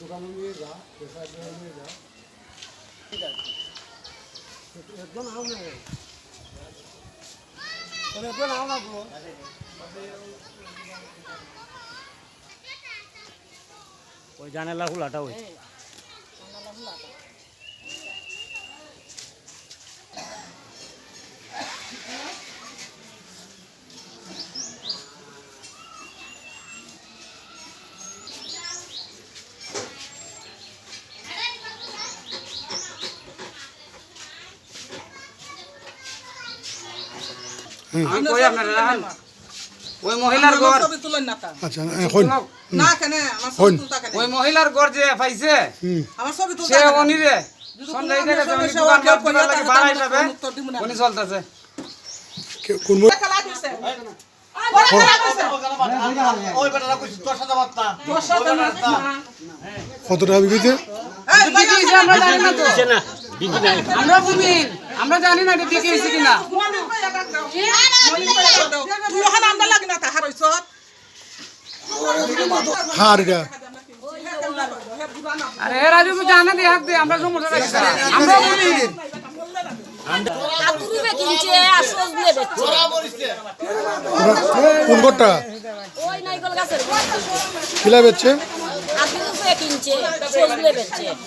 দোকানে নিয়ে যা পেশায় নিয়ে যা। একজন আও না একজন আও না গো ওই জানালা হুলাটা ওই। আমি কই আপনারা রাখান ওই মহিলার ঘর। আচ্ছা এখন না কেন? আমার ছবি তুলতা কেন? ওই মহিলার ঘর যে পাইছে আমার ছবি তুলতা সে অনিরে সন্ধ্যায় উনি হয়, দোকান দিবার কইয়া লাগি থাকে, কোনো দিব না। উনি চলতেছে। কোন মই- দেখা ওরা খেলা করছে। তোর সাথে না। কত টাকা বিক্রিতে এই, বিক্রি আমরা জানি না তো। আমরা বুমিন আমরা জানি না এটা বিক্রি হয়েছে কিনা। হার এটা আরে জানে আমরা সমস্যা রাখছি আমরা কোন কিলা বেচছে।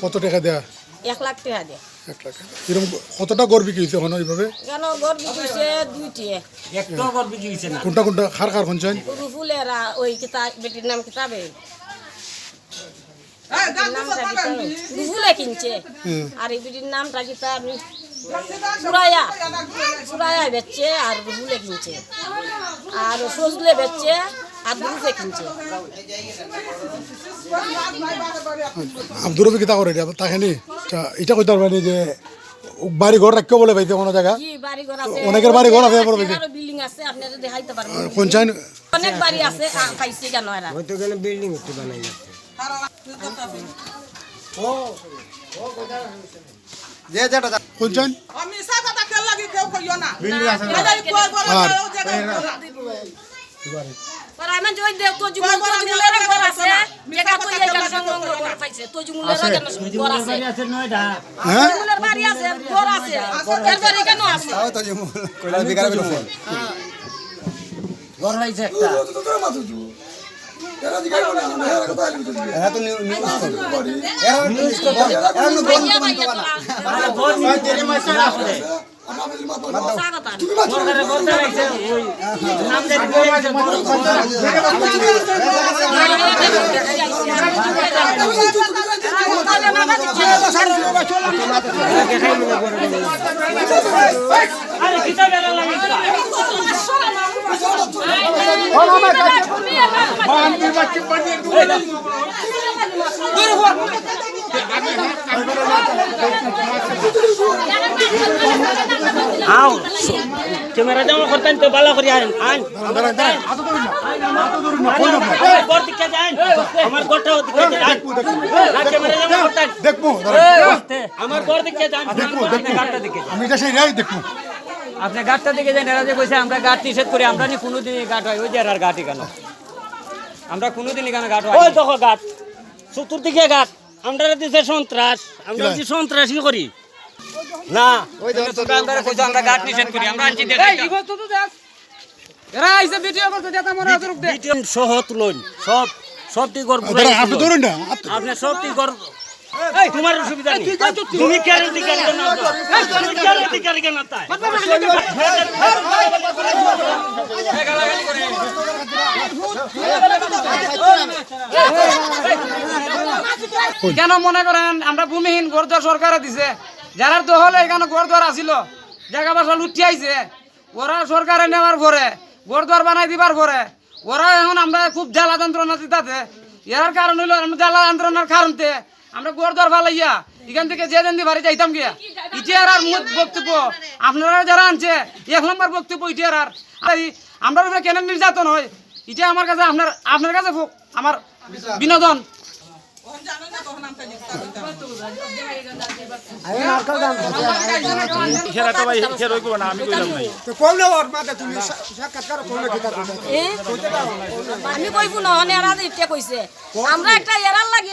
কত টাকা দেয়া? এক লাখ টাকা দিয়ে। এক লাখ এরকম কতটা এইভাবে কেন দুইটি। একটা ঘর বিক্রি না। কোনটা কোনটা? খার খার খঞ্চাইন রুফুলের ওই কিতাব বেটির নাম কিতাবে রুফুলে কিনছে। আর এই বেটির নামটা সুরায়া সুরায়া বেচছে আর রুফুলে কিনছে। আর সজলে বেচছে কিনছে। আব্দুর রবি কিতা করে তাকে নি এটা কইতে পারবেন যে বাড়ি ঘর রাখিও বলে পাইতে কোনো জায়গা? অনেকের বাড়ি ঘর আছে বড় আরও বিল্ডিং আছে আপনারা দেখাইতে পারবেন খঞ্চাইন অনেক বাড়ি আছে পাইছে কেন এরা? হয়তো গেলে বিল্ডিং একটু বানাই খঞ্চাইন আমি মিছা কথা কেন লাগি কেউ কইও না। আর- জয় দেব তো তো ঘর আছে তো পাইছে তো জুমুলের কেন ঘর আছে আছে নয়টা হ্যাঁ জুমুলের বাড়ি আছে ঘর আছে এর বাড়ি কেন আছে একটা ভাইয়া তোরা স্বাগত সরকারের ঘর চালাইছে ওই নাম আও ক্যামেরা জমা করতেন তো ভালো করে দিকে যান আমার ঘরটা দিকে যান না ক্যামেরা জমা করতেন দেখব আমার ঘর দিকে যান আমি এটা সেই রাই দেখব আপনি গাড়টা দিকে যান এরা যে কইছে আমরা গাড় নিষেধ করি আমরা নি কোনোদিনই গাট হয় ওই যে আর গাটি কেন? আমরা কোনোদিনই কেন গাট হয় ওই দেখো গাট চতুর্দিকে গাট আমরা দিছে সন্ত্রাস আমরা যে সন্ত্রাসী করি। না ওই আমরা কইছে আমরা গাট নিষেধ করি আমরা আনছি এরা আইছে ভিডিও করতে যেতে রূপ দে বিটিএম সহ তুলুন সব সব টিগর আপনি ধরুন না আপনি সব টিগর তোমার অসুবিধা নেই তুমি কেন তুমি তাই মনে করেন আমরা ভূমিহীন ঘর দুয়ার সরকারে দিছে যারা দহল এখানে ঘর দুয়ার আসিল জায়গা বাসা লুটি আইছে ওরা সরকারে নেওয়ার পরে ঘর দুয়ার বানাই দিবার পরে ওরা এখন আমরা খুব জ্বালা যন্ত্রণা দিতে এর কারণ হইল আমরা জ্বালা যন্ত্রণার কারণতে আমরা গোর দর ফালাইয়া এখান থেকে যে দিন বাড়ি যাইতাম গিয়া। ইটিয়ার আর মুখ বক্তব্য আপনারা যারা আনছে এক নম্বর বক্তব্য ইটিয়ার আর। আমরা কেন নির্যাতন হয়? এটা আমার কাছে আপনার আপনার কাছে আমার বিনোদন। আমি কইবো নহনে এরা যে ইটা কইছে আমরা একটা এরার লাগি